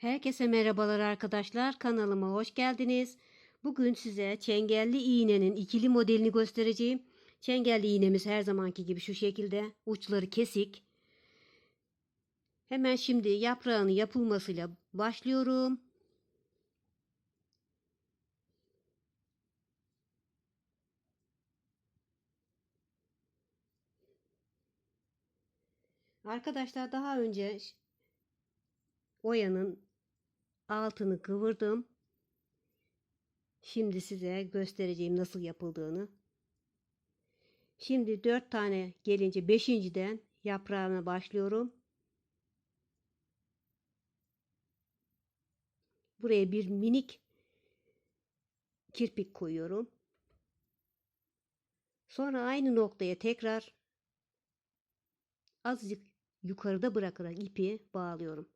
Herkese merhabalar arkadaşlar. Kanalıma hoş geldiniz. Bugün size çengelli iğnenin ikili modelini göstereceğim. Çengelli iğnemiz her zamanki gibi şu şekilde. Uçları kesik. Hemen şimdi yaprağını yapılmasıyla başlıyorum. Arkadaşlar daha önce oyanın altını kıvırdım. Şimdi size göstereceğim nasıl yapıldığını. Şimdi 4 tane gelince 5.den yaprağına başlıyorum. Buraya bir minik kirpik koyuyorum. Sonra aynı noktaya tekrar azıcık yukarıda bırakarak ipi bağlıyorum.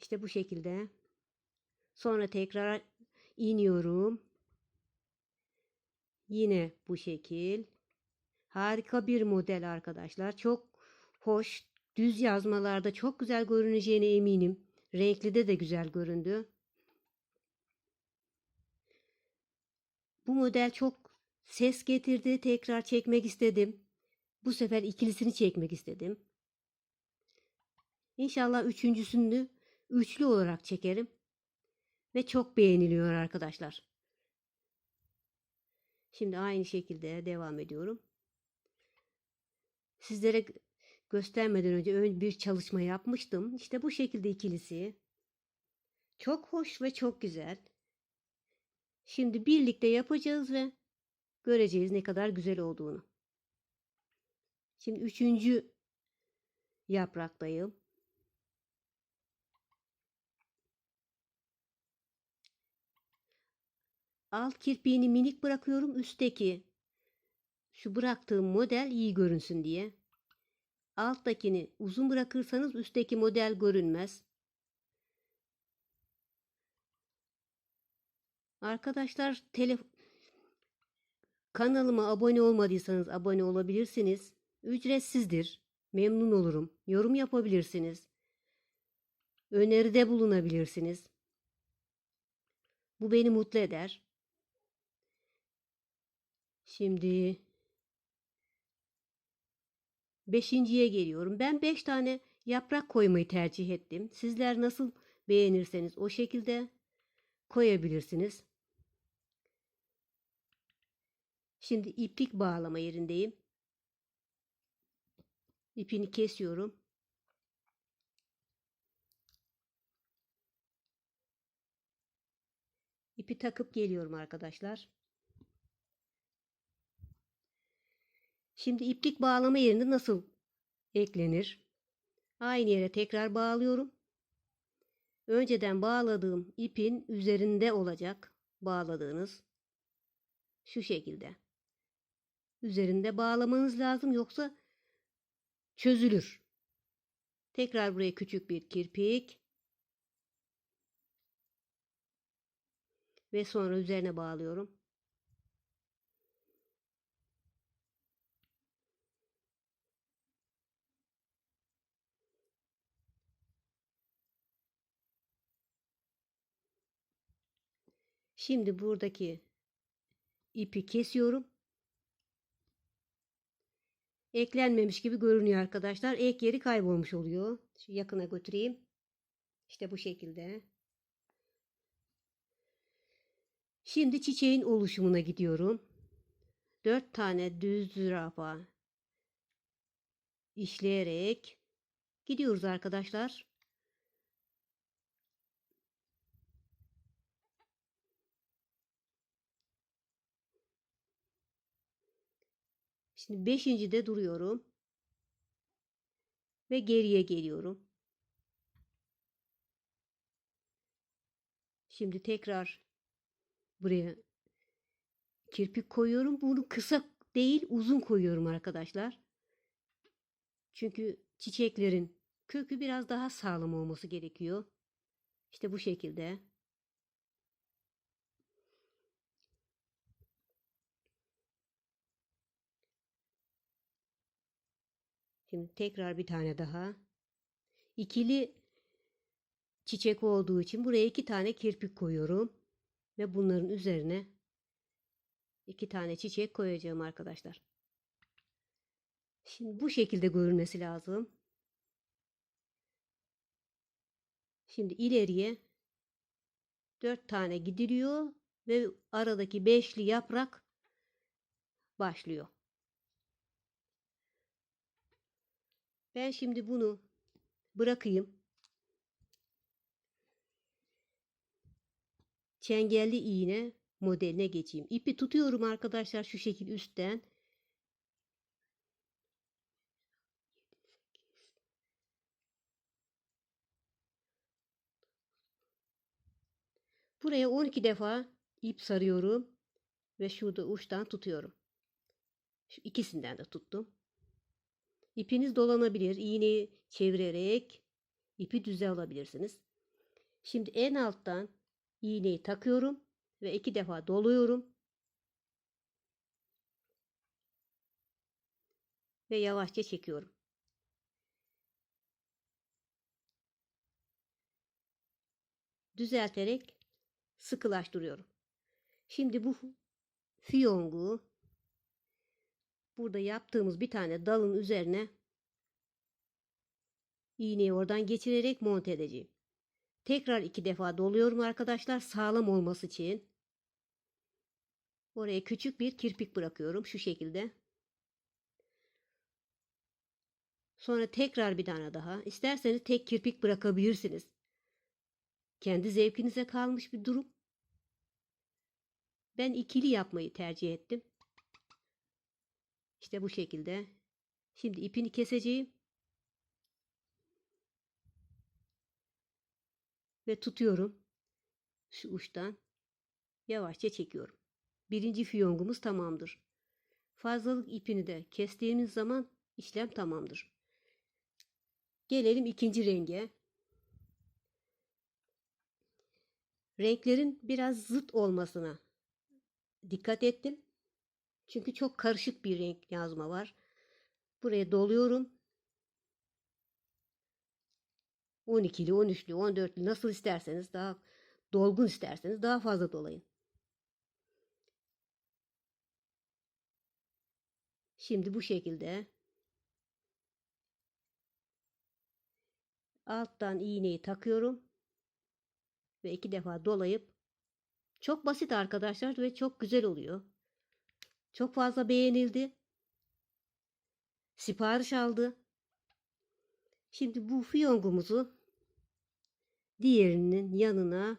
İşte bu şekilde. Sonra tekrar iniyorum. Yine bu şekil. Harika bir model arkadaşlar. Çok hoş. Düz yazmalarda çok güzel görüneceğine eminim. Renkli de de güzel göründü. Bu model çok ses getirdi. Tekrar çekmek istedim. Bu sefer ikilisini çekmek istedim. İnşallah üçüncüsünü üçlü olarak çekerim. Ve çok beğeniliyor arkadaşlar. Şimdi aynı şekilde devam ediyorum. Sizlere göstermeden önce ön bir çalışma yapmıştım. İşte bu şekilde ikilisi. Çok hoş ve çok güzel. Şimdi birlikte yapacağız ve göreceğiz ne kadar güzel olduğunu. Şimdi üçüncü yapraktayım. Alt kirpiğini minik bırakıyorum. Üstteki şu bıraktığım model iyi görünsün diye. Alttakini uzun bırakırsanız üstteki model görünmez. Arkadaşlar telef kanalıma abone olmadıysanız abone olabilirsiniz. Ücretsizdir. Memnun olurum. Yorum yapabilirsiniz. Öneride bulunabilirsiniz. Bu beni mutlu eder. Şimdi beşinciye geliyorum. Ben beş tane yaprak koymayı tercih ettim. Sizler nasıl beğenirseniz o şekilde koyabilirsiniz. Şimdi iplik bağlama yerindeyim. İpini kesiyorum. İpi takıp geliyorum arkadaşlar. Şimdi iplik bağlama yerinde nasıl eklenir? Aynı yere tekrar bağlıyorum. Önceden bağladığım ipin üzerinde olacak bağladığınız şu şekilde. Üzerinde bağlamanız lazım yoksa çözülür. Tekrar buraya küçük bir kirpik ve sonra üzerine bağlıyorum. Şimdi buradaki ipi kesiyorum. Eklenmemiş gibi görünüyor arkadaşlar. Ek yeri kaybolmuş oluyor. Şu yakına götüreyim. İşte bu şekilde. Şimdi çiçeğin oluşumuna gidiyorum. 4 tane düz zürafa işleyerek gidiyoruz arkadaşlar. Şimdi beşincide duruyorum. Ve geriye geliyorum. Şimdi tekrar buraya kirpik koyuyorum. Bunu kısa değil uzun koyuyorum arkadaşlar. Çünkü çiçeklerin kökü biraz daha sağlam olması gerekiyor. İşte bu şekilde. Şimdi tekrar bir tane daha. İkili çiçek olduğu için buraya iki tane kirpik koyuyorum. Ve bunların üzerine iki tane çiçek koyacağım arkadaşlar. Şimdi bu şekilde görünmesi lazım. Şimdi ileriye dört tane gidiliyor ve aradaki beşli yaprak başlıyor. Ben şimdi bunu bırakayım. Çengelli iğne modeline geçeyim. İpi tutuyorum arkadaşlar şu şekil üstten. Buraya 12 defa ip sarıyorum ve şurada uçtan tutuyorum. Şu ikisinden de tuttum. İpiniz dolanabilir. İğneyi çevirerek ipi düze alabilirsiniz. Şimdi en alttan iğneyi takıyorum ve iki defa doluyorum. Ve yavaşça çekiyorum. Düzelterek sıkılaştırıyorum. Şimdi bu fiyongu burada yaptığımız bir tane dalın üzerine iğneyi oradan geçirerek monte edeceğim. Tekrar iki defa doluyorum arkadaşlar sağlam olması için. Oraya küçük bir kirpik bırakıyorum şu şekilde. Sonra tekrar bir tane daha. İsterseniz tek kirpik bırakabilirsiniz. Kendi zevkinize kalmış bir durum. Ben ikili yapmayı tercih ettim. İşte bu şekilde. Şimdi ipini keseceğim. Ve tutuyorum. Şu uçtan. Yavaşça çekiyorum. Birinci fiyongumuz tamamdır. Fazlalık ipini de kestiğimiz zaman işlem tamamdır. Gelelim ikinci renge. Renklerin biraz zıt olmasına dikkat ettim. Çünkü çok karışık bir renk yazma var. Buraya doluyorum. 12'li, 13'lü, 14'lü nasıl isterseniz daha dolgun isterseniz daha fazla dolayın. Şimdi bu şekilde alttan iğneyi takıyorum ve iki defa dolayıp çok basit arkadaşlar ve çok güzel oluyor. Çok fazla beğenildi. Sipariş aldı. Şimdi bu fiyongumuzu diğerinin yanına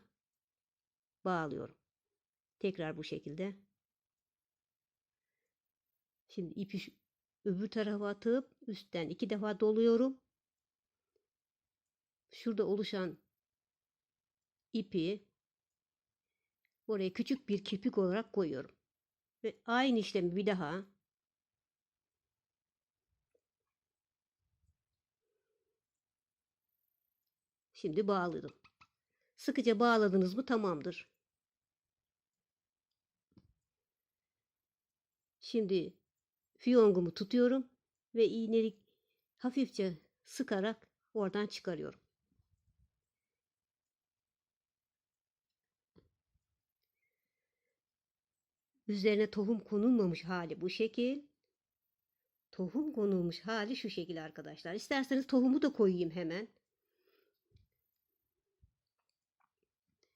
bağlıyorum. Tekrar bu şekilde. Şimdi ipi öbür tarafa atıp üstten iki defa doluyorum. Şurada oluşan ipi oraya küçük bir kirpik olarak koyuyorum. Ve aynı işlemi bir daha Şimdi bağladım. Sıkıca bağladınız mı tamamdır. Şimdi fiyongumu tutuyorum ve iğnelik hafifçe sıkarak oradan çıkarıyorum. Üzerine tohum konulmamış hali bu şekil. Tohum konulmuş hali şu şekil arkadaşlar. İsterseniz tohumu da koyayım hemen.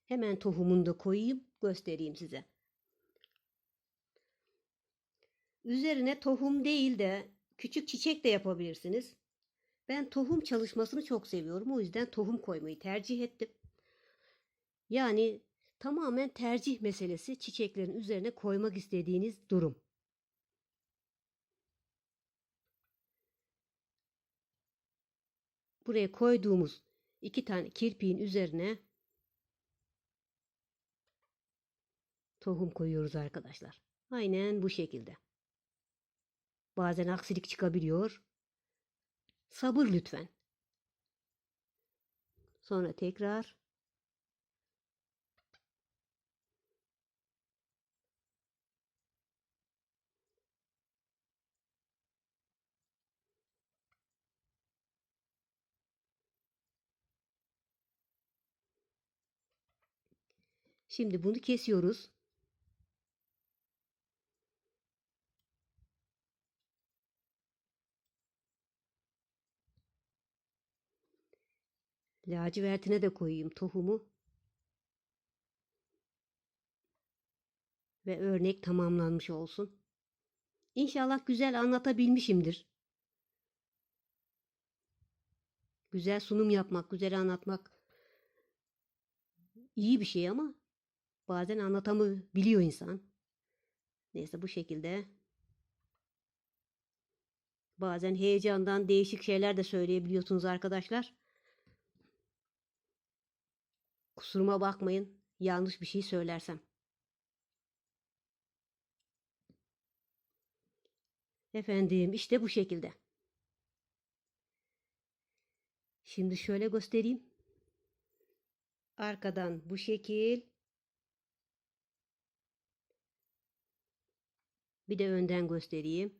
Hemen tohumunu da koyayım göstereyim size. Üzerine tohum değil de küçük çiçek de yapabilirsiniz. Ben tohum çalışmasını çok seviyorum. O yüzden tohum koymayı tercih ettim. Yani tamamen tercih meselesi çiçeklerin üzerine koymak istediğiniz durum. Buraya koyduğumuz iki tane kirpiğin üzerine tohum koyuyoruz arkadaşlar. Aynen bu şekilde. Bazen aksilik çıkabiliyor. Sabır lütfen. Sonra tekrar Şimdi bunu kesiyoruz. Lacivertine de koyayım tohumu. Ve örnek tamamlanmış olsun. İnşallah güzel anlatabilmişimdir. Güzel sunum yapmak, güzel anlatmak iyi bir şey ama bazen anlatamı biliyor insan. Neyse bu şekilde. Bazen heyecandan değişik şeyler de söyleyebiliyorsunuz arkadaşlar. Kusuruma bakmayın. Yanlış bir şey söylersem. Efendim işte bu şekilde. Şimdi şöyle göstereyim. Arkadan bu şekil. Bir de önden göstereyim.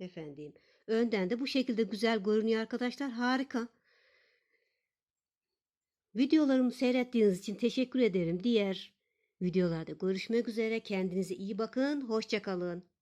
Efendim. Önden de bu şekilde güzel görünüyor arkadaşlar. Harika. Videolarımı seyrettiğiniz için teşekkür ederim. Diğer videolarda görüşmek üzere. Kendinize iyi bakın. Hoşça kalın.